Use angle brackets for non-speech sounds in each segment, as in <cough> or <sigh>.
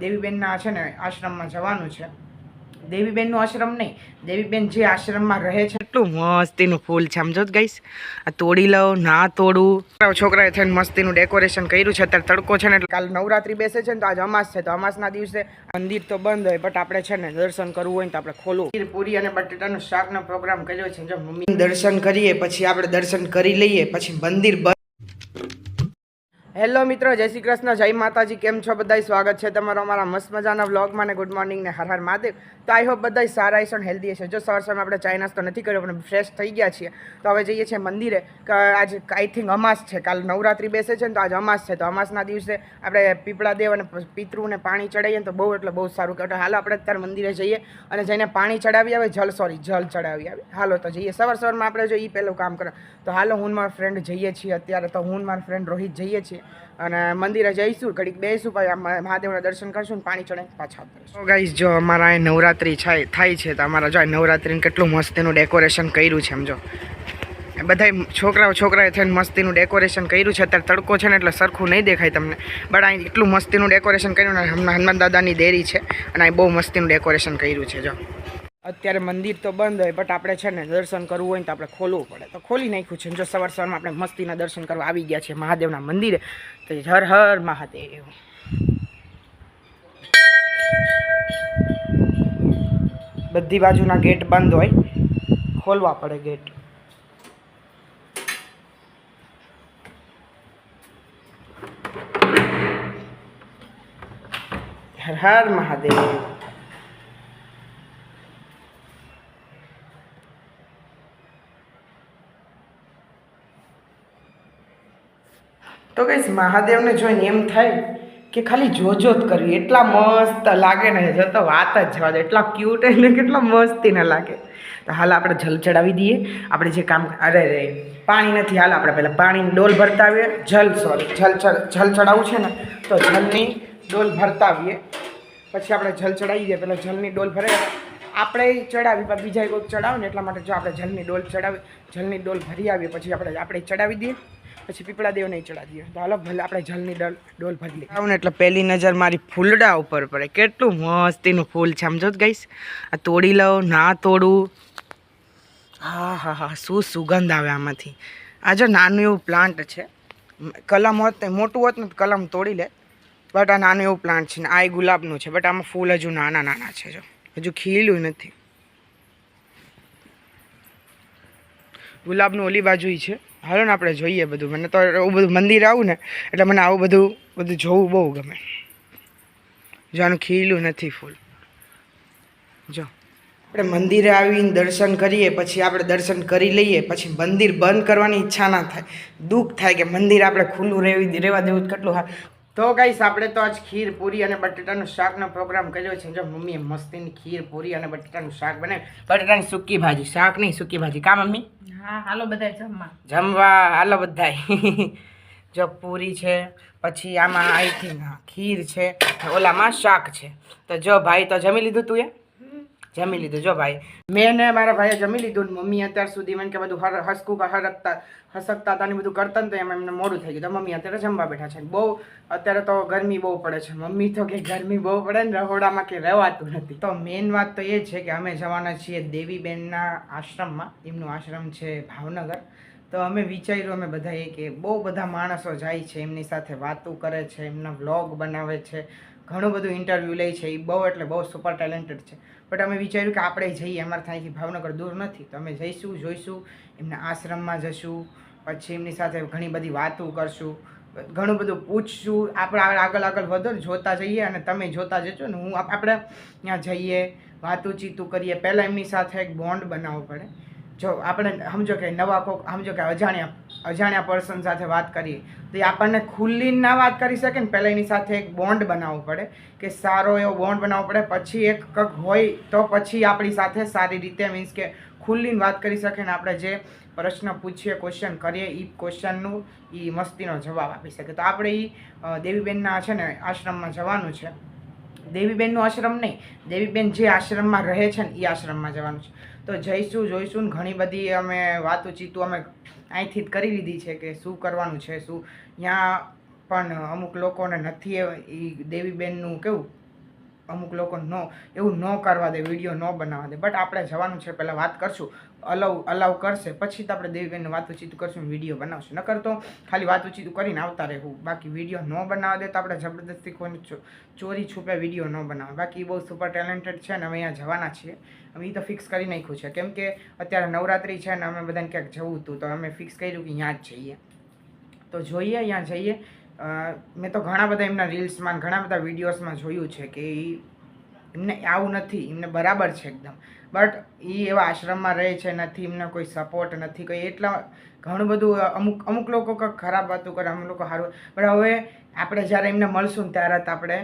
દેવીબેનના છે ને આશ્રમમાં જવાનું છે. દેવીબેનનું આશ્રમ નહીં દેવીબેન જે આશ્રમમાં રહે છે એટલું મસ્તીનું ફૂલ છે સમજો ગઈશ આ તોડી લઉં ના તોડું. છોકરાએ છોકરાએ થઈને મસ્તીનું ડેકોરેશન કર્યું છે અત્યારે તડકો છે ને એટલે કાલે નવરાત્રી બેસે છે ને તો આજે અમાસ છે તો અમાસના દિવસે મંદિર તો બંધ હોય બટ આપણે છે ને દર્શન કરવું હોય ને તો આપણે ખીર, પૂરી અને બટેટાનું શાકનો પ્રોગ્રામ કર્યો છે જો મમ્મી દર્શન કરીએ પછી આપણે દર્શન કરી લઈએ પછી મંદિર બંધ હેલો મિત્રો, જય શ્રી કૃષ્ણ, જય માતાજી, કેમ છો બધાય? સ્વાગત છે તમારો અમારા મસ્ત મજાના વ્લોગમાં ને ગુડ મોર્નિંગ ને હર હર મહાદેવ. તો આઈ હોપ બધાય સારા હશે હેલ્ધી હશે. જો સવાર સવારમાં આપણે ચાય નાસ્તો નથી કર્યો, પણ ફ્રેશ થઈ ગયા છીએ, તો હવે જઈએ છીએ મંદિરે. આજે આઈ થિંક અમાસ છે. કાલ નવરાત્રી બેસે છે ને તો આજ અમાસ છે. તો અમાસના દિવસે આપણે પીપળા દેવ અને પિતૃને પાણી ચડાવીએ તો બહુ એટલે બહુ સારું કહેવાય. હાલો આપણે અત્યારે મંદિરે જઈએ અને જઈને પાણી ચડાવી આવે, જલ સોરી જલ ચડાવી આવે. હાલો તો જઈએ. સવાર સવારમાં આપણે જો એ પહેલું કામ કરે. તો હાલો હું મારા ફ્રેન્ડ જઈએ છીએ અત્યારે. તો હું મારા ફ્રેન્ડ રોહિત જઈએ છીએ. અને મંદિરે જઈશું, ઘડીક બેસું, પછી મહાદેવના દર્શન કરશું પાણી ચડે પાછા આવતા ગાઈસ જો અમારા અહીં નવરાત્રિ થાય છે તો અમારા જો નવરાત્રિને કેટલું મસ્તીનું ડેકોરેશન કર્યું છે સમજો બધાય છોકરાઓ છોકરાએ થઈને મસ્તીનું ડેકોરેશન કર્યું છે, અત્યારે તડકો છે ને એટલે સરખું નહીં દેખાય તમને. બટ અહીં એટલું મસ્તીનું ડેકોરેશન કર્યું ને હમણાં હનુમાન દાદાની દેરી છે અને અહીં બહુ મસ્તીનું ડેકોરેશન કર્યું છે જો. અત્યારે મંદિર તો બંધ હોય બટ આપણે છે ને દર્શન કરવું હોય ને તો આપણે ખોલવું પડે. તો ખોલી નાખ્યું છે જો સવાર સવારમાં આપણે મસ્તીના દર્શન કરવા આવી ગયા છે મહાદેવના મંદિરે, તો હર હર મહાદેવ. બધી બાજુના ગેટ બંધ હોય, ખોલવા પડે ગેટ. હર હર મહાદેવ. તો કઈશ, મહાદેવને જોઈને એમ થાય કે ખાલી જોજો જ કરવી. એટલા મસ્ત લાગે ને, જો તો વાત જ જવા દે. એટલા ક્યુટ એટલે કેટલા મસ્તી ના લાગે. તો હાલ આપણે જલ ચડાવી દઈએ. આપણે જે કામ અરે રે પાણી નથી. હાલ આપણે પહેલાં પાણીની ડોલ ભરતા આવીએ. જલ સોરી જલ જલ ચડાવવું છે ને, તો જલની ડોલ ભરતા આવીએ. પછી આપણે જલ ચડાવી દઈએ. પહેલાં જલની ડોલ ભરે. આપણે ચડાવી, પણ બીજા કોઈક ચડાવે ને, એટલા માટે જો આપણે જલની ડોલ ચડાવી જલની ડોલ ભરી આવીએ. પછી આપણે આપણે ચડાવી દઈએ. પછી પીપળા દેવ નહીં ચડાવી દઈએ તો ભલે આપણે જલની ડોલ ડોલ ભરી લઈએ. ને એટલે પહેલી નજર મારી ફૂલડા ઉપર પડે. કેટલું મસ્તીનું ફૂલ છે. સમજો ગઈશ આ તોડી લઉં, ના તોડું. હા હા હા, શું સુગંધ આવે આમાંથી. આ જો નાનું એવું પ્લાન્ટ છે. કલમ હોત મોટું હોત ને કલમ તોડી લે. બટ આ નાનું એવું પ્લાન્ટ છે ને, આ ગુલાબનું છે. બટ આમાં ફૂલ હજુ નાના નાના છે જો. હજુ ખીલ્યું નથી. ગુલાબનું ઓલી બાજુ છે. હાલો ને આપણે જોઈએ બધું. મને તો એવું બધું મંદિર આવું ને, એટલે મને આવું બધું બધું જોવું બહુ ગમે. જો આનું ખીલું નથી ફૂલ. જો. આપણે મંદિરે આવીને દર્શન કરીએ, પછી આપણે દર્શન કરી લઈએ, પછી મંદિર બંધ કરવાની ઈચ્છા ના થાય. દુઃખ થાય કે મંદિર આપણે ખુલ્લું રહેવી, રહેવા દેવું કેટલું હા તો ગાઈસ આપણે તો આજ ખીર પૂરી અને બટેટાનું શાકનો પ્રોગ્રામ કર્યો છે. જો મમ્મીએ મસ્તીની ખીર પૂરી અને બટેટાનું શાક બનાવ્યું. બટેટાની સૂકી ભાજી. શાક નહીં સૂકી ભાજી. કા મમ્મી? હા હાલો બધા જમવા. જમવા. હાલો બધાય. <laughs> જો પૂરી છે પછી આમાં આઈ થિંક ખીર છે ઓલામાં શાક છે. તો જો ભાઈ તો જમી લીધું તું એ? જમી લીધું. જો ભાઈ, મેં ને મારા ભાઈએ જમી લીધું મમ્મી અત્યાર સુધી, મને કે બધું હર, હસકું, હરકતા, હસકતા હતા ને બધું કરતા ને તો એમ એમને મોડું થઈ ગયું. તો મમ્મી અત્યારે જમવા બેઠા છે. બહુ, અત્યારે તો ગરમી બહુ પડે છે. મમ્મી તો કે ગરમી બહુ પડે ને રહોડામાં કે રહેવાતું નથી. તો મેઇન વાત તો એ છે કે અમે જવાના છીએ દેવીબેનના આશ્રમમાં. એમનું આશ્રમ છે ભાવનગર. તો અમે વિચાર્યું, અમે બધાએ કે બહુ બધા માણસો જાય છે, એમની સાથે વાતો કરે છે, એમના વ્લોગ બનાવે છે. ઘણું બધું ઇન્ટરવ્યૂ લે છે એ બહુ એટલે બહુ સુપર ટેલેન્ટેડ છે. બટ અમે વિચાર્યું કે આપણે જઈએ, અમારે ત્યાંથી ભાવનગર દૂર નથી. તો અમે જઈશું, જોઈશું, એમના આશ્રમમાં જશું, પછી એમની સાથે ઘણી બધી વાતો કરશું, ઘણું બધું પૂછશું. આપણે આગળ આગળ વધો જોતા જઈએ અને તમે જોતા જજો ને હું આપણે ત્યાં જઈએ વાતું ચીતું કરીએ. પહેલાં એમની સાથે એક બોન્ડ બનાવવો પડે. જો આપણે સમજો કે નવા કોક સમજો કે અજાણ્યા અજાણ્યા પર્સન સાથે વાત કરીએ, તો એ આપણને ખુલ્લી ના વાત કરી શકે ને, પહેલાં એની સાથે એક બોન્ડ બનાવવો પડે કે સારો એવો બોન્ડ બનાવવો પડે, પછી એક કંઈક હોય તો પછી આપણી સાથે સારી રીતે મીન્સ કે ખુલ્લીને વાત કરી શકે ને આપણે જે પ્રશ્ન પૂછીએ ક્વેશ્ચન કરીએ એ ક્વેશ્ચનનું એ મસ્તીનો જવાબ આપી શકે. તો આપણે એ દેવીબેનના છે ને આશ્રમમાં જવાનું છે. દેવીબેનનું આશ્રમ નહીં, દેવીબેન જે આશ્રમમાં રહે છે ને એ આશ્રમમાં જવાનું છે. તો જઈશું, જોઈશું ને ઘણી બધી અમે વાતો ચીતું અમે અહીંથી જ કરી લીધી છે કે શું કરવાનું છે, શું. ત્યાં પણ અમુક લોકોને નથી એ દેવીબેનનું કેવું અમુક લોકો નો, એવું ન કરવા દે, વીડિયો ન બનાવવા દે. બટ આપણે જવાનું છે, પહેલાં વાત કરશું. અલાઉ અલાઉ કરશે. પછી તો આપણે દેવીબેનને વાતચીત કરશું વીડિયો બનાવશું. નકર તો ખાલી વાતચીત કરીને આવતા રહેવું. બાકી વીડિયો ન બનાવવા દે તો આપણે જબરદસ્તી કોઈને ચોરી છૂપે વીડિયો ન બનાવે બાકી બહુ સુપર ટેલેન્ટેડ છે ને અમે અહીંયા જવાના છીએ. અમે એ તો ફિક્સ કરી નાખ્યું છે. કેમ કે અત્યારે નવરાત્રિ છે ને અમે બધાને ક્યાંક જવું હતું તો અમે ફિક્સ કર્યું કે અહીંયા જ જઈએ. તો જોઈએ, અહીંયા જઈએ. મેં તો ઘણા બધા એમના રીલ્સમાં, ઘણા બધા વિડીયોઝમાં જોયું છે કે એમને આવું નથી, એમને બરાબર છે એકદમ. બટ એ એવા આશ્રમમાં રહે છે, નથી, એમને કોઈ સપોર્ટ નથી, કોઈ એટલા ઘણું બધું અમુક અમુક લોકો ખરાબ વાતો કરે, અમુક લોકો સારું પણ હવે આપણે જ્યારે એમને મળશું ને ત્યારે જ આપણે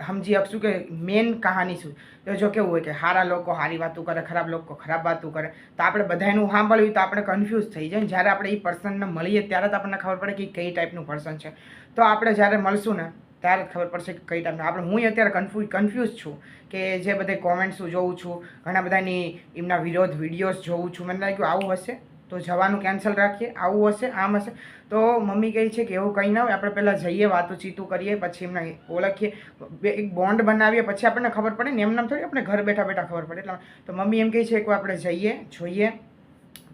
સમજી શકશું કે મેઇન કહાની શું. તો જો કેવું હોય કે સારા લોકો સારી વાતો કરે, ખરાબ લોકો ખરાબ વાતો કરે, તો આપણે બધાનું સાંભળ્યું તો આપણે કન્ફ્યુઝ થઈ જાય જ્યારે આપણે એ પર્સનને મળીએ ત્યારે જ આપણને ખબર પડે કે કઈ ટાઈપનું પર્સન છે. તો આપણે જ્યારે મળશું ને ત્યારે ખબર પડશે કે કઈ ટાઈપનું આપણે હું અત્યારે કન્ફ્યુઝ કન્ફ્યુઝ છું કે જે બધે કોમેન્ટ્સ જોઉં છું, ઘણા બધાની એમના વિરોધ વિડીયોઝ જોઉં છું. મને લાગ્યું આવું હશે. તો જવાનું કેન્સલ રાખીએ. આવું હશે, આમ હશે. તો મમ્મી કહે છે કે એવું કંઈ ના હોય. આપણે પહેલાં જઈએ, વાતો ચીતું કરીએ, પછી એમને ઓળખીએ. એક બોન્ડ બનાવીએ, પછી આપણને ખબર પડે ને એમ નામ થોડી આપણે ઘર બેઠા બેઠા ખબર પડે. એટલે તો મમ્મી એમ કહે છે કે આપણે જઈએ, જોઈએ.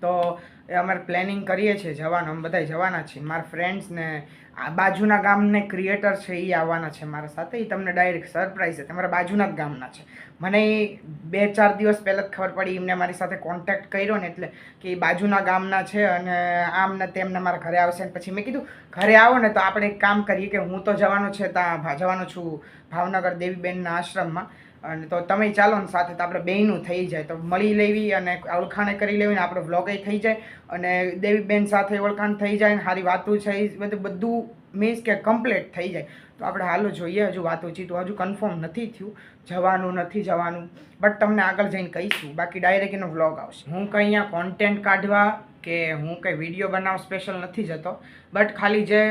તો એ અમારે પ્લેનિંગ કરીએ છીએ જવાનું. અમે બધા જવાના છીએ. મારા ફ્રેન્ડ્સ ને, આ બાજુના ગામને ક્રિએટર છે એ આવવાના છે મારા સાથે. એ તમને ડાયરેક્ટ સરપ્રાઈઝ છે. તમારા બાજુના જ ગામના છે. મને એ બે ચાર દિવસ પહેલાં જ ખબર પડી એમને મારી સાથે કોન્ટેક્ટ કર્યો ને એટલે કે એ બાજુના ગામના છે અને આમ ને તેમને મારા ઘરે આવશે ને પછી મેં કીધું, ઘરે આવો ને તો આપણે એક કામ કરીએ કે હું તો જવાનો છે ત્યાં જવાનો છું ભાવનગર દેવીબેનના આશ્રમમાં. અને તો તમે ચાલો ને સાથે તો આપણે બેયનું થઈ જાય. તો મળી લેવી અને ઓળખાણે કરી લેવી ને આપણો વ્લોગે થઈ જાય. અને દેવીબેન સાથે ઓળખાણ થઈ જાય ને સારી વાતો છે બધું બધું મીન્સ કે કમ્પ્લીટ થઈ જાય. તો આપણે હાલો જોઈએ, હજુ વાતો ચીતું હજુ કન્ફર્મ નથી થયું. જવાનું નથી જવાનું. બટ તમને આગળ જઈને કહીશું. બાકી ડાયરેક્ટ એનો વ્લોગ આવશે. હું કંઈ અહીંયા કોન્ટેન્ટ કાઢવા કે હું કંઈ વીડિયો બનાવવા સ્પેશિયલ નથી જતો. બટ ખાલી જે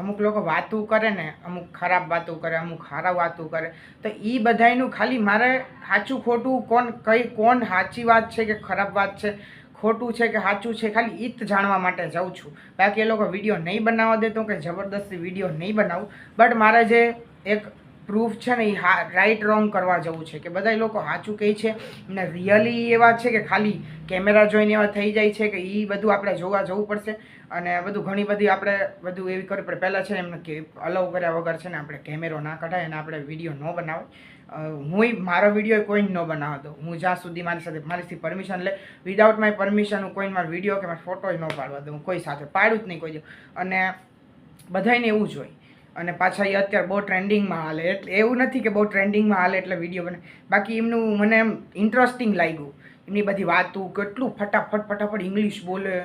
અમુક લોકો વાતું કરે ને, અમુક ખરાબ વાતો કરે, અમુક સારા વાતો કરે, તો એ બધાયનું ખાલી મારે સાચું ખોટું કોણ કઈ કોણ સાચી વાત છે કે ખરાબ વાત છે, ખોટું છે કે સાચું છે, ખાલી ઈત જાણવા માટે જાઉં છું. બાકી એ લોકો વીડિયો નહીં બનાવવા દે તો કે જબરદસ્તી વીડિયો નહીં બનાવું. બટ મારે જે એક પ્રૂફ છે ને એ રાઈટ રોંગ કરવા જવું છે, કે બધા લોકો સાચું કહે છે ને રિયલી એવા છે કે ખાલી કેમેરા જોઈને એવા થઈ જાય છે કે એ બધું આપણે જોવા જવું પડશે અને બધું ઘણી બધી આપણે બધું એવી કરવી પડે. પહેલાં છે ને એમને કે અલાઉ કર્યા વગર છે ને આપણે કેમેરો ના કઢાય અને આપણે વીડિયો ન બનાવે. હું મારો વીડિયો કોઈ ન બનાવતો. હું જ્યાં સુધી મારી સાથે મારીથી પરમિશન લે વિદાઉટ માય પરમિશન હું કોઈ મારો વીડિયો કે મારો ફોટો ન પાડવા દઉં. કોઈ સાથે પાડું જ નહીં કોઈ અને બધાયને એવું જ હોય. અને પાછા એ અત્યારે બહુ ટ્રેન્ડિંગમાં હાલે. એટલે એવું નથી કે બહુ ટ્રેન્ડિંગમાં હાલે એટલે વીડિયો બને. બાકી એમનું મને એમ ઇન્ટરેસ્ટિંગ લાગ્યું. એમની બધી વાતો, કેટલું ફટાફટ ફટાફટ ઇંગ્લિશ બોલે,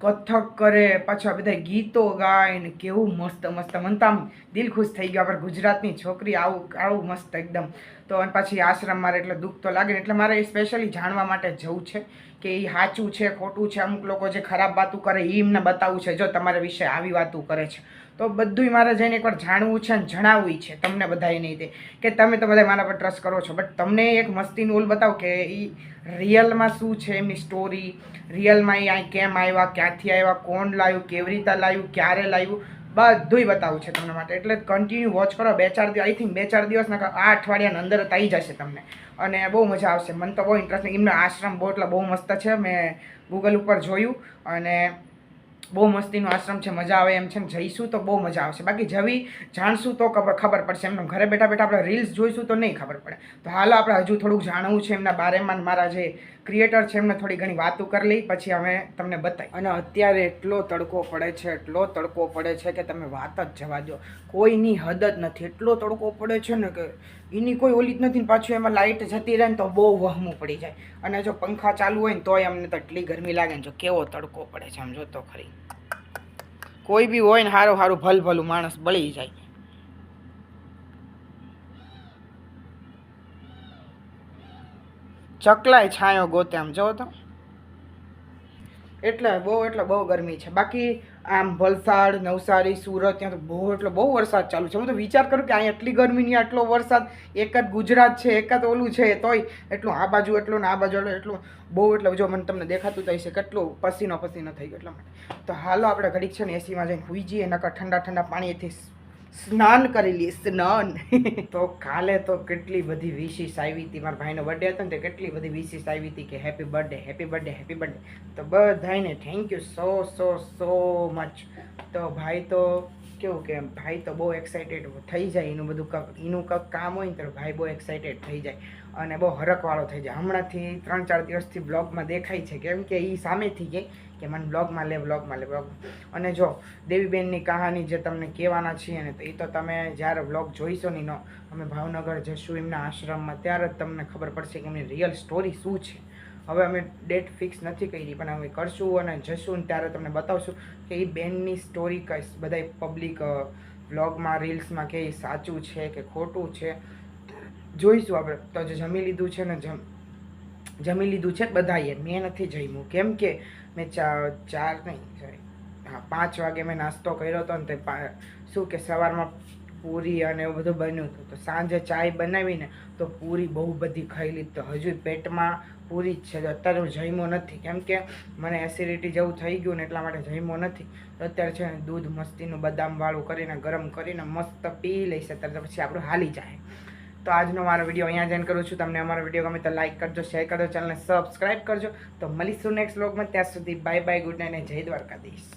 કથક કરે, પાછા બધા ગીતો ગાય ને કેવું મસ્ત મસ્ત. મને તો આમ દિલ ખુશ થઈ ગયા. આપણે ગુજરાતની છોકરી આવું આવું મસ્ત એકદમ. તો અને પછી આશ્રમ મારે એટલે દુઃખ તો લાગે એટલે મારે સ્પેશિયલી જાણવા માટે જવું છે કે એ સાચું છે, ખોટું છે. અમુક લોકો જે ખરાબ વાતું કરે એ એમને બતાવવું છે. જો તમારા વિશે આવી વાતું કરે છે. તો બધુંય મારે જઈને એકવાર જાણવું છે અને જણાવવું છે તમને બધાએ નહીં તે. કે તમે તો બધા મારા પર ટ્રસ્ટ કરો છો. બટ તમને એક મસ્તીનું ઓલ બતાવો કે એ રિયલમાં શું છે એમની સ્ટોરી રિયલમાં એ અહીં કેમ આવ્યા ક્યાંથી આવ્યા કોણ લાવ્યું કેવી રીતે લાવ્યું ક્યારે લાવ્યું બધુંય બતાવું છે તમને માટે. એટલે કન્ટિન્યુ વોચ કરો. બે ચાર દિવસ આઈ થિંક બે ચાર દિવસ આ અઠવાડિયાની અંદર જ આવી જશે તમને. અને બહુ મજા આવશે. મને તો બહુ ઇન્ટરેસ્ટિંગ એમનો આશ્રમ બહુ એટલે બહુ મસ્ત છે. મેં ગૂગલ ઉપર જોયું. અને બહુ મસ્તીનું આશ્રમ છે, મજા આવે એમ છે જઈશું તો બહુ મજા આવશે. બાકી જવી, જાણશું તો ખબર ખબર પડશે. એમને ઘરે બેઠા બેઠા આપણે રીલ્સ જોઈશું તો નહીં ખબર પડે. તો હાલો આપણે હજુ થોડુંક જાણવું છે એમના બારેમાં મારા જે ક્રિએટર છે એમને થોડી ઘણી વાતો કરી લઈ, પછી અમે તમને બતાવી અને અત્યારે એટલો તડકો પડે છે, એટલો તડકો પડે છે કે તમે વાત જ જવા દો. કોઈની હદ જ નથી. એટલો તડકો પડે છે ને કે એની કોઈ ઓલી જ નથી ને પાછું એમાં લાઇટ જતી રહે ને તો બહુ વહમું પડી જાય. અને જો પંખા ચાલુ હોય ને તોય અમને તો એટલી ગરમી લાગે ને જો કેવો તડકો પડે છે, આમ જોતો ખરી. કોઈ બી હોય ને સારું સારું ભલ ભલું માણસ બળી જાય. ચકલાય છાંયો ગોતે આમ જો તો. એટલે બહુ એટલે બહુ ગરમી છે. બાકી આમ વલસાડ, નવસારી, સુરત, ત્યાં તો બહુ, એટલે બહુ વરસાદ ચાલુ છે. હું તો વિચાર કરું કે અહીંયા એટલી ગરમી નહીં આટલો વરસાદ, એક જ ગુજરાત છે, એક જ ઓલું છે, તોય એટલું આ બાજુ એટલું ને આ બાજુ એટલું એટલું બહુ, એટલે જો મને તમને દેખાતું થઈ છે કેટલું પસીનો પસીનો થઈ ગયો એટલા માટે. તો હાલો આપણે ઘડીક છે ને એસીમાં જઈને હુઈ જઈએ, નકર ઠંડા ઠંડા પાણીથી સ્નાન કરી લઈએ સ્નાન. <laughs> તો કાલે તો કેટલી બધી વિશીસ આવી હતી મારા ભાઈનો બર્થડે હતો ને તે કેટલી બધી વિશીસ આવી હતી કે happy birthday happy birthday happy birthday તો બધાને thank you so so so much તો ભાઈ તો કેવું કે ભાઈ તો બહુ એક્સાઇટેડ થઈ જાય એનું બધું એનું કંઈક કામ હોય ને તો ભાઈ બહુ એક્સાઇટેડ થઈ જાય. અને બહુ હરકવાળો થઈ જાય. હમણાંથી ત્રણ ચાર દિવસથી બ્લોગમાં દેખાય છે કેમ કે એ સામેથી કે કે મને બ્લોગમાં લે બ્લોગમાં લે, બ્લોગ. અને જો દેવીબેનની કહાની જે તમને કહેવાના છીએ ને, તો એ તો તમે જ્યારે બ્લોગ જોઈશો નહીં, નો, અમે ભાવનગર જશું એમના આશ્રમમાં, ત્યારે જ તમને ખબર પડશે કે એમની રિયલ સ્ટોરી શું છે. હવે અમે ડેટ ફિક્સ નથી કરી, પણ અમે કરશું અને જશું ત્યારે તમને બતાવશું કે એ બેનની સ્ટોરી કઈ બધા પબ્લિક વ્લોગમાં રીલ્સમાં કે એ સાચું છે કે ખોટું છે. જોઈશું આપણે. તો જે જમી લીધું છે ને જમ જમી લીધું છે બધાએ મેં નથી જમ્યું. કેમ કે મેં ચા ચાર નહીં sorry, હા પાંચ વાગે મેં નાસ્તો કર્યો હતો ને તે શું કે સવારમાં પૂરી અને એવું બધું બન્યું હતું. તો સાંજે ચાય બનાવીને તો પૂરી બહુ બધી ખાઈ લીધી તો હજુ પેટમાં પૂરી જ છે. અત્યારે હું જમ્યો નથી. કેમ કે મને એસિડિટી જેવું થઈ ગયું ને એટલા માટે જમ્યો નથી. અત્યારે છે ને દૂધ મસ્તીનું બદામવાળું કરીને ગરમ કરીને મસ્ત પી લઈશ. અત્યારે પછી આપણું હાલી જાય. તો આજનો મારો વીડિયો અહીંયા જ કરું છું. તમને અમારો વીડિયો ગમે તો લાઈક કરજો શેર કરજો ચેનલને સબસ્ક્રાઈબ કરજો. તો મળીશું નેક્સ્ટ વ્લોગમાં ત્યાં સુધી બાય બાય ગુડ નાઇટ અને જય દ્વારકાધીશ.